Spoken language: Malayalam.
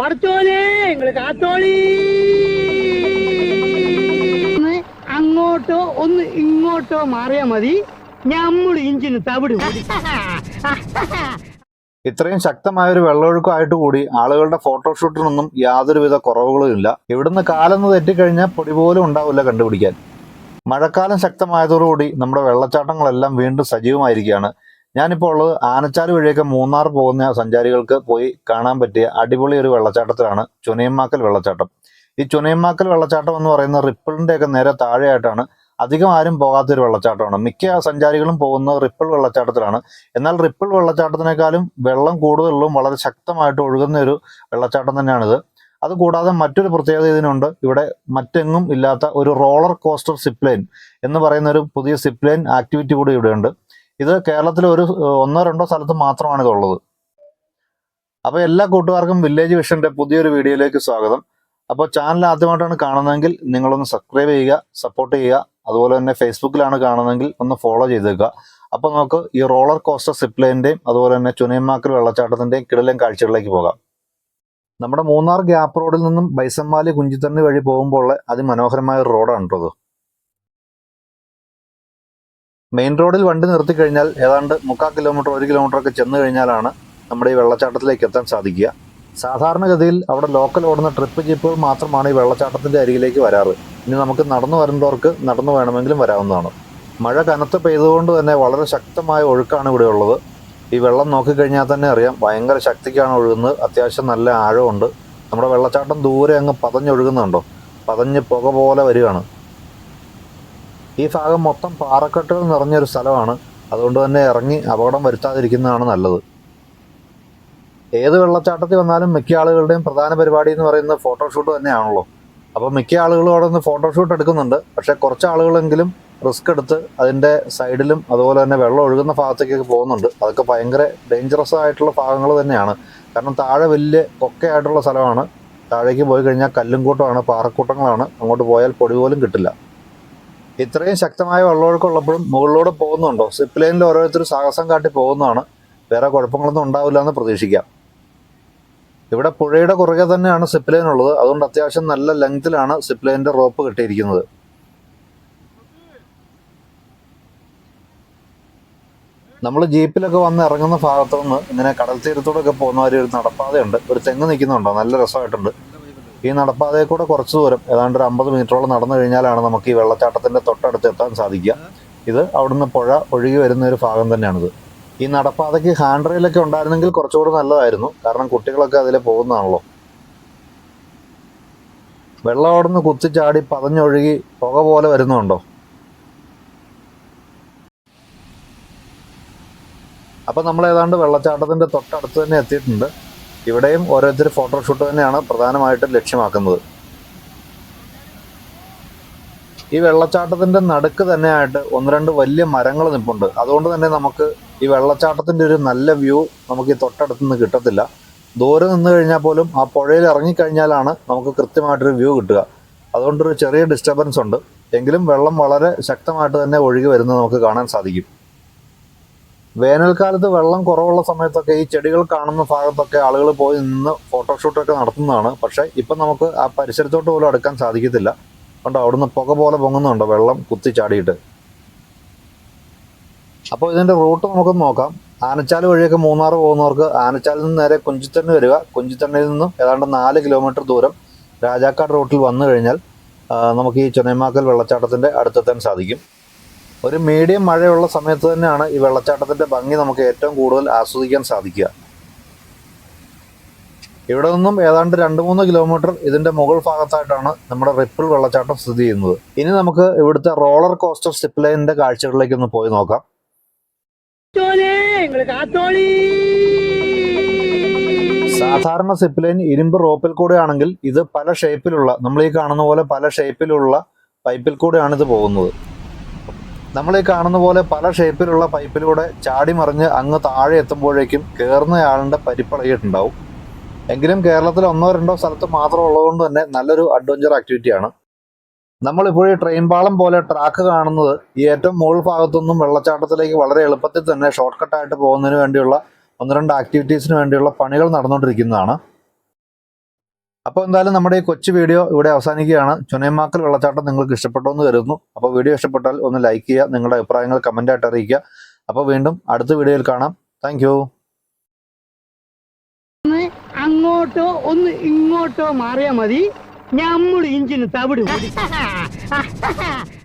കാത്തോളി. അങ്ങോട്ടോ ഒന്ന് ഇങ്ങോട്ടോ മാറിയാ മതി. ഞമ്മുടെ ഇഞ്ചിന് തവിട് കൂടി. ഇത്രയും ശക്തമായ ഒരു വെള്ളമൊഴുക്കമായിട്ട് കൂടി ആളുകളുടെ ഫോട്ടോഷൂട്ടിനൊന്നും യാതൊരുവിധ കുറവുകളും ഇല്ല. ഇവിടുന്ന് കാലം തെറ്റിക്കഴിഞ്ഞാൽ പൊടി പോലും ഉണ്ടാവില്ല കണ്ടുപിടിക്കാൻ. മഴക്കാലം ശക്തമായതോടുകൂടി നമ്മുടെ വെള്ളച്ചാട്ടങ്ങളെല്ലാം വീണ്ടും സജീവമായിരിക്കുകയാണ്. ഞാനിപ്പോൾ ഉള്ളത് ആനച്ചാൽ വഴിയൊക്കെ മൂന്നാർ പോകുന്ന സഞ്ചാരികൾക്ക് പോയി കാണാൻ പറ്റിയ അടിപൊളി ഒരു വെള്ളച്ചാട്ടത്തിലാണ് ചുനയമ്മാക്കൽ വെള്ളച്ചാട്ടം. ഈ ചുനയമ്മാക്കൽ വെള്ളച്ചാട്ടം എന്ന് പറയുന്ന റിപ്പിളിന്റെ ഒക്കെ നേരെ താഴെയായിട്ടാണ് അധികം ആരും പോകാത്തൊരു വെള്ളച്ചാട്ടമാണ്. മിക്ക സഞ്ചാരികളും പോകുന്ന റിപ്പിൾ വെള്ളച്ചാട്ടത്തിലാണ്. എന്നാൽ റിപ്പിൾ വെള്ളച്ചാട്ടത്തിനേക്കാളും വെള്ളം കൂടുതലുള്ളതും വളരെ ശക്തമായിട്ട് ഒഴുകുന്ന ഒരു വെള്ളച്ചാട്ടം തന്നെയാണിത്. അതുകൂടാതെ മറ്റൊരു പ്രത്യേകത ഇതിനുണ്ട്. ഇവിടെ മറ്റെങ്ങും ഇല്ലാത്ത ഒരു റോളർ കോസ്റ്റർ സിപ്ലൈൻ എന്ന് പറയുന്ന ഒരു പുതിയ സിപ്ലൈൻ ആക്ടിവിറ്റി കൂടി ഇവിടെയുണ്ട്. ഇത് കേരളത്തിൽ ഒരു ഒന്നോ രണ്ടോ സ്ഥലത്ത് മാത്രമാണ് ഇതുള്ളത്. അപ്പോൾ എല്ലാ കൂട്ടുകാർക്കും വില്ലേജ് വിഷന്റെ പുതിയൊരു വീഡിയോയിലേക്ക് സ്വാഗതം. അപ്പോൾ ചാനൽ ആദ്യമായിട്ടാണ് കാണുന്നതെങ്കിൽ നിങ്ങളൊന്ന് സബ്സ്ക്രൈബ് ചെയ്യുക സപ്പോർട്ട് ചെയ്യുക. അതുപോലെ തന്നെ ഫേസ്ബുക്കിലാണ് കാണുന്നതെങ്കിൽ ഒന്ന് ഫോളോ ചെയ്തേക്കുക. അപ്പോൾ നമുക്ക് ഈ റോളർ കോസ്റ്റർ സിപ്ലൈന്റെയും അതുപോലെ തന്നെ ചുനയമാക്കൽ വെള്ളച്ചാട്ടത്തിന്റെയും കിടലൻ കാഴ്ചകളിലേക്ക് പോകാം. നമ്മുടെ മൂന്നാർ ഗ്യാപ്പ് റോഡിൽ നിന്നും ബൈസമ്മാലി കുഞ്ചിത്തണ്ണി വഴി പോകുമ്പോൾ അതിമനോഹരമായ ഒരു റോഡാണ് കേട്ടോ മെയിൻ റോഡിൽ വണ്ടി നിർത്തി കഴിഞ്ഞാൽ ഏതാണ്ട് മുക്കാൽ കിലോമീറ്റർ ഒരു കിലോമീറ്റർ ഒക്കെ ചെന്ന് കഴിഞ്ഞാലാണ് നമ്മുടെ ഈ വെള്ളച്ചാട്ടത്തിലേക്ക് എത്താൻ സാധിക്കുക. സാധാരണഗതിയിൽ അവിടെ ലോക്കൽ ഓടുന്ന ട്രിപ്പ് ജീപ്പുകൾ മാത്രമാണ് ഈ വെള്ളച്ചാട്ടത്തിന്റെ അരികിലേക്ക് വരാറ്. ഇനി നമുക്ക് നടന്നു വരുന്നവർക്ക് നടന്നു വേണമെങ്കിലും വരാവുന്നതാണ്. മഴ കനത്ത് പെയ്തുകൊണ്ട് തന്നെ വളരെ ശക്തമായ ഒഴുക്കാണ് ഇവിടെ ഉള്ളത്. ഈ വെള്ളം നോക്കിക്കഴിഞ്ഞാൽ തന്നെ അറിയാം ഭയങ്കര ശക്തിക്കാണ് ഒഴുകുന്നത്. അത്യാവശ്യം നല്ല ആഴമുണ്ട്. നമ്മുടെ വെള്ളച്ചാട്ടം ദൂരെ അങ്ങ് പതഞ്ഞൊഴുകുന്നുണ്ടോ? പതഞ്ഞ് പുക പോലെ വരികയാണ്. ഈ ഭാഗം മൊത്തം പാറക്കെട്ടുകൾ നിറഞ്ഞൊരു സ്ഥലമാണ്. അതുകൊണ്ട് തന്നെ ഇറങ്ങി അപകടം വരുത്താതിരിക്കുന്നതാണ് നല്ലത്. ഏത് വെള്ളച്ചാട്ടത്തിൽ വന്നാലും മിക്ക ആളുകളുടെയും പ്രധാന പരിപാടി എന്ന് പറയുന്നത് ഫോട്ടോഷൂട്ട് തന്നെയാണല്ലോ. അപ്പോൾ മിക്ക ആളുകളും അവിടെ നിന്ന് ഫോട്ടോഷൂട്ട് എടുക്കുന്നുണ്ട്. പക്ഷേ കുറച്ച് ആളുകളെങ്കിലും റിസ്ക് എടുത്ത് അതിന്റെ സൈഡിലും അതുപോലെ തന്നെ വെള്ളം ഒഴുകുന്ന ഭാഗത്തേക്കൊക്കെ പോകുന്നുണ്ട്. അതൊക്കെ ഭയങ്കര ഡേഞ്ചറസ് ആയിട്ടുള്ള ഭാഗങ്ങൾ തന്നെയാണ്. കാരണം താഴെ വലിയ കൊക്കയായിട്ടുള്ള സ്ഥലമാണ്. താഴേക്ക് പോയി കഴിഞ്ഞാൽ കല്ലും കൂട്ടമാണ് പാറക്കൂട്ടങ്ങളാണ്. അങ്ങോട്ട് പോയാൽ പൊടി പോലും കിട്ടില്ല. ഇത്രയും ശക്തമായ വെള്ളമൊഴുക്കുള്ളപ്പോഴും മുകളിലൂടെ പോകുന്നുണ്ടോ? സിപ്പ് ലൈനിൽ ഓരോരുത്തർ സാഹസം കാട്ടി പോകുന്നതാണ്. വേറെ കുഴപ്പങ്ങളൊന്നും ഉണ്ടാവില്ല എന്ന് പ്രതീക്ഷിക്കാം. ഇവിടെ പുഴയുടെ കുറുകെ തന്നെയാണ് സിപ്പ് ലൈൻ ഉള്ളത്. അതുകൊണ്ട് അത്യാവശ്യം നല്ല ലെങ്തിലാണ് സിപ്പ് ലൈനിന്റെ റോപ്പ് കെട്ടിയിരിക്കുന്നത്. നമ്മൾ ജീപ്പിലൊക്കെ വന്ന് ഇറങ്ങുന്ന ഭാഗത്തു നിന്ന് ഇങ്ങനെ കടൽ തീരത്തൂടെ ഒക്കെ പോകുന്ന ഒരു നടപ്പാതയുണ്ട്. ഒരു തെങ്ങ് നിൽക്കുന്നുണ്ടോ? നല്ല രസമായിട്ടുണ്ട്. ഈ നടപ്പാതയിൽ കൂടെ കുറച്ച് ദൂരം ഏതാണ്ട് ഒരു അമ്പത് മീറ്ററോളം നടന്നു കഴിഞ്ഞാലാണ് നമുക്ക് ഈ വെള്ളച്ചാട്ടത്തിന്റെ തൊട്ടടുത്ത് എത്താൻ സാധിക്കുക. ഇത് അവിടുന്ന് പുഴ ഒഴുകി വരുന്ന ഒരു ഭാഗം തന്നെയാണിത്. ഈ നടപ്പാതയ്ക്ക് ഹാൻഡ് റെയിലൊക്കെ ഉണ്ടായിരുന്നെങ്കിൽ കുറച്ചുകൂടി നല്ലതായിരുന്നു. കാരണം കുട്ടികളൊക്കെ അതിൽ പോകുന്നതാണല്ലോ. വെള്ളം അവിടുന്ന് കുത്തിച്ചാടി പതഞ്ഞൊഴുകി പുക പോലെ വരുന്നുണ്ടോ? അപ്പൊ നമ്മൾ ഏതാണ്ട് വെള്ളച്ചാട്ടത്തിന്റെ തൊട്ടടുത്ത് തന്നെ എത്തിയിട്ടുണ്ട്. ഇവിടെയും ഓരോരുത്തർ ഫോട്ടോഷൂട്ട് തന്നെയാണ് പ്രധാനമായിട്ടും ലക്ഷ്യമാക്കുന്നത്. ഈ വെള്ളച്ചാട്ടത്തിന്റെ നടുക്ക് തന്നെയായിട്ട് ഒന്ന് രണ്ട് വലിയ മരങ്ങൾ നിൽപ്പുണ്ട് അതുകൊണ്ട് തന്നെ നമുക്ക് ഈ വെള്ളച്ചാട്ടത്തിന്റെ ഒരു നല്ല വ്യൂ നമുക്ക് ഈ തൊട്ടടുത്ത് നിന്ന് കിട്ടത്തില്ല. ദൂരെ നിന്ന് കഴിഞ്ഞാൽ പോലും ആ പുഴയിൽ ഇറങ്ങിക്കഴിഞ്ഞാലാണ് നമുക്ക് കൃത്യമായിട്ടൊരു വ്യൂ കിട്ടുക. അതുകൊണ്ടൊരു ചെറിയ ഡിസ്റ്റർബൻസ് ഉണ്ട്. എങ്കിലും വെള്ളം വളരെ ശക്തമായിട്ട് തന്നെ ഒഴുകി വരുന്നത് നമുക്ക് കാണാൻ സാധിക്കും. വേനൽക്കാലത്ത് വെള്ളം കുറവുള്ള സമയത്തൊക്കെ ഈ ചെടികൾ കാണുന്ന ഭാഗത്തൊക്കെ ആളുകൾ പോയി നിന്ന് ഫോട്ടോഷൂട്ടൊക്കെ നടത്തുന്നതാണ്. പക്ഷേ ഇപ്പം നമുക്ക് ആ പരിസരത്തോട്ട് പോലും അടുക്കാൻ സാധിക്കത്തില്ല. കണ്ടോ അവിടുന്ന് പുക പോലെ പൊങ്ങുന്നുണ്ടോ വെള്ളം കുത്തി ചാടിയിട്ട്? അപ്പോൾ ഇതിന്റെ റൂട്ട് നമുക്ക് നോക്കാം. ആനച്ചാൽ വഴിയൊക്കെ മൂന്നാർ പോകുന്നവർക്ക് ആനച്ചാലിൽ നിന്ന് നേരെ കുഞ്ചിത്തണ്ണി വരിക. കുഞ്ചിത്തണ്ണിയിൽ നിന്നും ഏതാണ്ട് നാല് കിലോമീറ്റർ ദൂരം രാജാക്കാട് റൂട്ടിൽ വന്നു കഴിഞ്ഞാൽ നമുക്ക് ഈ ചുനൈമാക്കൽ വെള്ളച്ചാട്ടത്തിന്റെ അടുത്തെത്താൻ സാധിക്കും. ഒരു മീഡിയം മഴയുള്ള സമയത്ത് തന്നെയാണ് ഈ വെള്ളച്ചാട്ടത്തിന്റെ ഭംഗി നമുക്ക് ഏറ്റവും കൂടുതൽ ആസ്വദിക്കാൻ സാധിക്കുക. ഇവിടെ നിന്നും ഏതാണ്ട് രണ്ട് മൂന്ന് കിലോമീറ്റർ ഇതിന്റെ മുകൾ ഭാഗത്തായിട്ടാണ് നമ്മുടെ റിപ്പിൾ വെള്ളച്ചാട്ടം സ്ഥിതി ചെയ്യുന്നത്. ഇനി നമുക്ക് ഇവിടുത്തെ റോളർ കോസ്റ്റർ സിപ്പ് ലൈനിന്റെ കാഴ്ചകളിലേക്ക് ഒന്ന് പോയി നോക്കാം. സാധാരണ സിപ്പ് ലൈൻ ഇരുമ്പ് റോപ്പിൽ കൂടെ ആണെങ്കിൽ ഇത് പല ഷേപ്പിലുള്ള നമ്മൾ ഈ കാണുന്ന പോലെ പല ഷേപ്പിലുള്ള പൈപ്പിൽ കൂടെയാണ് ഇത് പോകുന്നത്. നമ്മൾ ഈ കാണുന്ന പോലെ പല ഷേപ്പിലുള്ള പൈപ്പിലൂടെ ചാടി മറിഞ്ഞ് അങ്ങ് താഴെ എത്തുമ്പോഴേക്കും കയറുന്നയാളിന്റെ പരിപ്പളകിയിട്ടുണ്ടാവും. എങ്കിലും കേരളത്തിൽ ഒന്നോ രണ്ടോ സ്ഥലത്ത് മാത്രം ഉള്ളതുകൊണ്ട് തന്നെ നല്ലൊരു അഡ്വഞ്ചർ ആക്ടിവിറ്റിയാണ്. നമ്മളിപ്പോൾ ഈ ട്രെയിൻ പാളം പോലെ ട്രാക്ക് കാണുന്നത് ഈ ഏറ്റവും മുകൾ ഭാഗത്തുനിന്നും വെള്ളച്ചാട്ടത്തിലേക്ക് വളരെ എളുപ്പത്തിൽ തന്നെ ഷോർട്ട് കട്ടായിട്ട് പോകുന്നതിന് വേണ്ടിയുള്ള ഒന്ന് രണ്ട് ആക്ടിവിറ്റീസിന് വേണ്ടിയുള്ള പണികൾ നടന്നുകൊണ്ടിരിക്കുന്നതാണ്. അപ്പോൾ എന്തായാലും നമ്മുടെ ഈ കൊച്ചു വീഡിയോ ഇവിടെ അവസാനിക്കുകയാണ്. ചുനയമാക്കൽ വെള്ളച്ചാട്ടം നിങ്ങൾക്ക് ഇഷ്ടപ്പെട്ടു എന്ന് കരുതുന്നു. അപ്പോൾ വീഡിയോ ഇഷ്ടപ്പെട്ടാൽ ഒന്ന് ലൈക്ക് ചെയ്യുക നിങ്ങളുടെ അഭിപ്രായങ്ങൾ കമന്റായിട്ട് അറിയിക്കുക. അപ്പോൾ വീണ്ടും അടുത്ത വീഡിയോയിൽ കാണാം. താങ്ക് അങ്ങോട്ടോ ഒന്ന് ഇങ്ങോട്ടോ മാറിയാ മതി. നമ്മൾ ഇഞ്ചിന് തവിട്